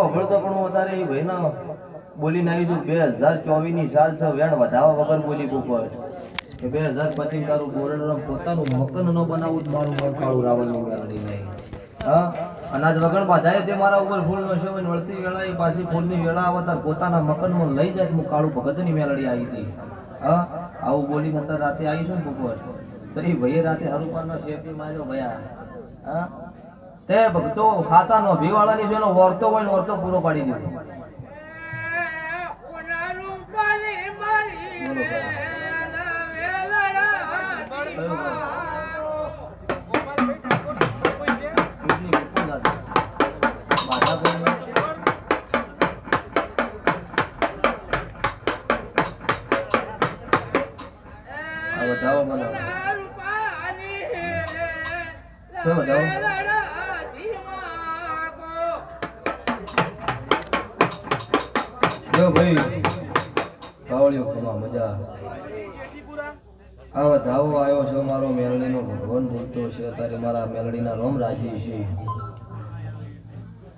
વાપરતો પણ હું અત્યારે એ ભાઈના બોલીને આવી છું. બે હજાર ચોવીસની સાલ છે, વેણ વધાવા વગર બોલી ઉપર કે બે હજાર પચીસ તારું ગોરડ પોતાનું મકન ન બનાવવું જ મારું મન કાળું રાવણની મેળડી નહીં. હા? અનાજ વગર બાધાય તે મારા ઉપર ફૂલ નો છે વળતી વેળા એ પાછી ફૂલની વેળા આવતા પોતાના મકનમાં લઈ જાય હું કાળું ભગતની મેળડી આવી હતી. હા? આવું બોલીને અત્યારે રાતે આવીશું ને બપોર. તો એ ભાઈએ રાતે હરુપાનો શેપી માર્યો ભયા. હા? તે ભક્તો ખાતા નો ભીવાળાની જેનો વર્તો હોય ને વર્તો પૂરો પાડી દીધો. કાલી મારી કાવળિયો ખમા મજા આ ધાવો આવ્યો છે મારો મેલડીનો ભગવાન બોલતો છે, અત્યારે મારા મેલડીના રોમ રાજી છે.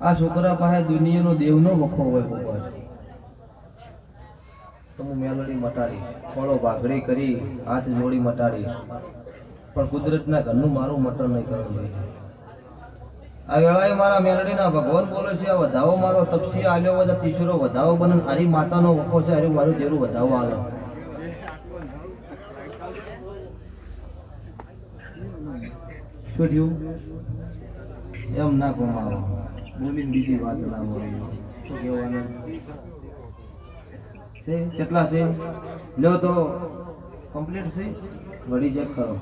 આ છોકરા પાસે દુનિયાનો દેવનો વખો હોય ભગવાન. તો હું મેલડી મટાડી થોડો ભાગડી કરી, હાથ જોડી મટાડીશ. પણ કુદરતના ઘરનું મારું મટન નહીં કરવું ભાઈ આ વેળાએ મારા મેલડીના ભગવાન બોલે છે વધાવો મારો તપસી આલ્યો, બધા તીસરો વધાવો બને, હારી માતાનો વખો છે, હારી મારું જેરું વધાવો આલો શું થયું? એમ ના ગુમાવો. બોલીને બીજી વાત ના બોલો છે? કેટલા છે? લ્યો તો. કમ્પ્લીટ છે? વળી ચેક કરો.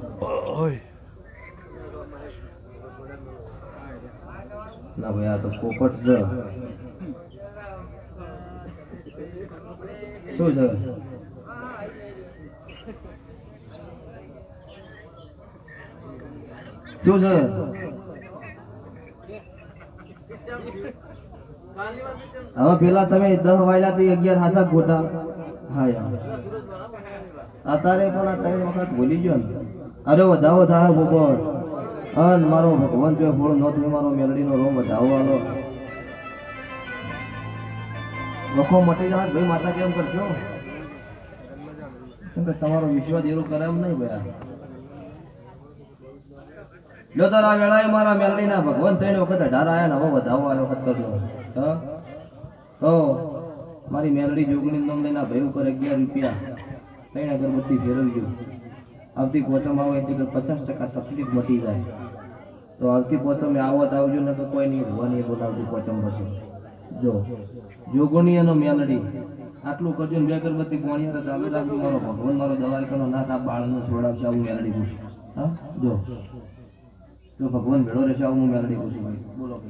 ના ભાઈ, આ તો પોપટ છે. શું છે? શું છે? હવે પેલા તમે દસ વાયલા થી અગિયાર હાસા ખોટા હા, યાર. અત્યારે પણ આ ત્રણ વખત ભૂલી ગયો ને. અરે વધાવો થાય બપોર અન મારો ભગવાન જો ફોડ નો થયો મારો મેલડીનો રોમ વધાવવાનો આલો. વખો મટી જાય ભાઈ માતા કેમ કરશો? તમારો વિશ્વાસ એવું કરે એમ નહીં ભયા. જો તારા વેળાએ મારા મેલડીના ભગવાન થઈને વખત અઢાર આયા ને હવે વધાવો આવ્યો વખત કરજો તો મારી મેલડી જોગણી નોમ લઈને ભાઈ ઉપર અગિયાર રૂપિયા, ત્રણ અગરબત્તી ફેરવજો. આવતી ગોતમ આવે એટલે પચાસ ટકા તકલીફ મટી જાય. તો આવતી પોચમે આવત તો આવજો ને કોઈ નહીં ભવાની બોલાવતી પોચમ બસો જો, જોગોની અને મેલડી. આટલું કરજો બે અગરબત્તી પોણી તો ચાલુ રાખજો. મારો ભગવાન, મારો દવાઈ નાથ આ બાળનો છોડાવશે, આવું મેલડી પૂછ. હા? જો. જો ભગવાન ભેળો રહેશે, આવું હું મેલડી પૂછું. બોલો.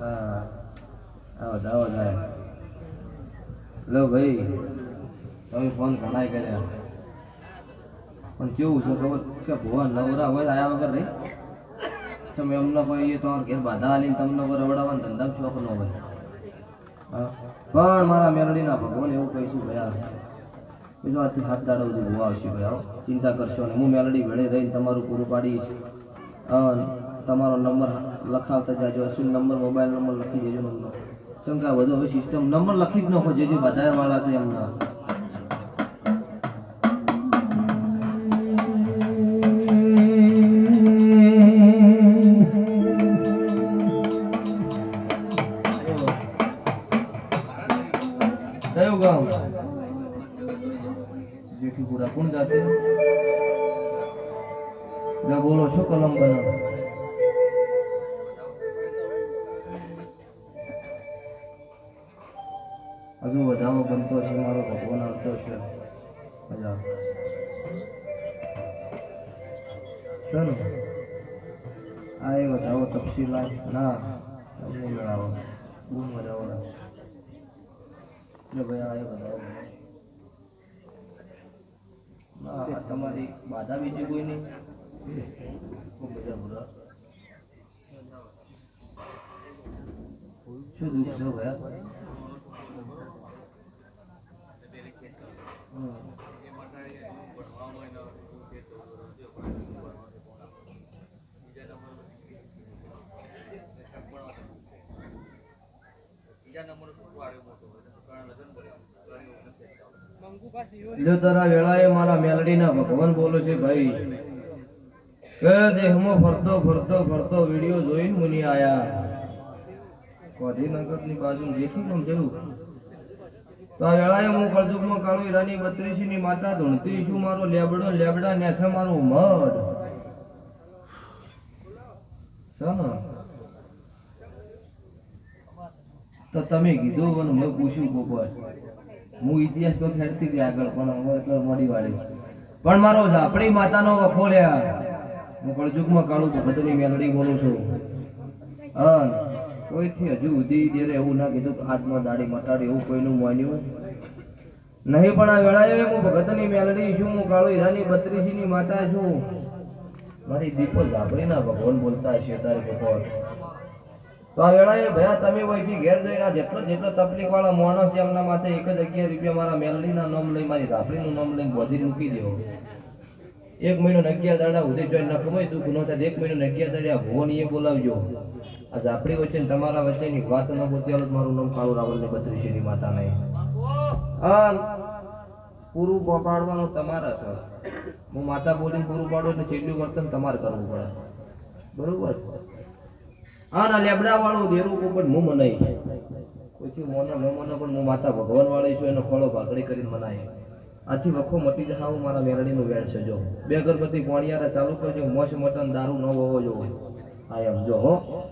આવો દાવો થાય લો ભાઈ, તમે ફોન ઘણાય કર્યા. પણ કેવું છે ખબર? કે ભુવન નવરા હોય આયા વગર રહી તમે અમને કોઈ તમારા ઘેર બાધા આલીને તમને રવડાવવાનો ધંધા શોખ ન હોય. પણ મારા મેલડીના ભગવાન એવું કહીશું ભયા બીજો આથી હાથ દાડો સુધી ભૂવા આવશે, ભાઈ, આવો. ચિંતા કરશો ને હું મેલડી વેળે રહીને તમારું પૂરું પાડીશ. તમારો નંબર લખાવતા જાજો. શું નંબર? મોબાઈલ નંબર લખી દેજો નંબર કેમ કે આ બધું હવે સિસ્ટમ નંબર લખી જ નાખો જે જે બધા વાળા છે એમના. જેઠીપુરા. કોણ જાતે? બોલો, શું કલમ બનાવ? બનતો છે, મારો ભગવાન આવતો છે. મજા ચાલો. આ એ વધાવો તપસી ના, તમને મેળાવો બહુ મજા આવે. એટલે ભાઈ આ એ વધાવો. તમારી બાધા બીજી કોઈ નહીં. બહુ મજા ભૂરા શું દુઃખ છે ભયા જો તારા વેળાએ મારા મેલડીના ભગવાન બોલો છે, ભાઈ, કે દેહમાં ફરતો ફરતો ફરતો વીડિયો જોઈને મુનિ આયા. ગાંધીનગરની બાજુ દેખી કેમ થયું તો આ વેળાએ હું કાળુ હીરાની બત્રીસી ની માતા ધૂણતી છું, મારો લેબડો, લેબડા ને છે મારો મઢ તો તમે કીધું પણ મેં પૂછ્યું ગોપાલ હું ઇતિહાસ તો ખેડતી હતી આગળ, પણ હવે એટલે મોડી વાળી. પણ મારો આપણી માતાનો વખો લ્યા હું કળજુગમાં કાળું ભગતની મેલડી બોલું છું. હા. કોઈથી હજુ સુધી ત્યારે એવું ના કીધું હાથમાં દાડી મટાડી એવું કોઈનું માન્યું નહીં. પણ આ વેળાએ હું ભગતની મેલડી છું, હું કાળો હીરાની બત્રીસીની માતા છું. મારી દીપો ના ભગવાન બોલતા હશે તારે ભગવાન. તો આ વેળાએ ભયા તમે વહીથી ઘેર જઈને જેટલો જેટલો તકલીફ વાળા માણસ છે એમના માથે એક જ અગિયાર રૂપિયા મારા મેલડીના નામ લઈ, મારી ઝાપડીનું નામ લઈને બોધી મૂકી દેવો. એક મહિનો અગિયાર દાડા ઉદય જોઈને નખમય તું દુઃખ ન થાય. એક મહિનો અગિયાર દાડા ભુવન એ બોલાવજો. આ આપણી વચ્ચે તમારા વચ્ચેની વાત ન હાલો મારું નામ કાળુ રાવલ ને બત્રીસી માતા નહીં પૂરું પાડવાનું તમારા છે. હું માતા બોલીને પૂરું પાડું એટલે છેલ્લું વર્તન તમારે કરવું પડે. બરોબર? હા ના લેબડા વાળું દેરું પણ હું મનાઈ પછી મોને ન મને, પણ હું માતા ભગવાન વાળી છું, એનો ફળો ભાગડી કરીને મનાય. આથી વખો મટી આવું મારા મેલડીનું વેણ છે, જો. બે અગરબત્તી પોણિયારે ચાલુ કરજો મોશ મટન દારૂ ન હોવો જોવો. હા એમ જો, હો.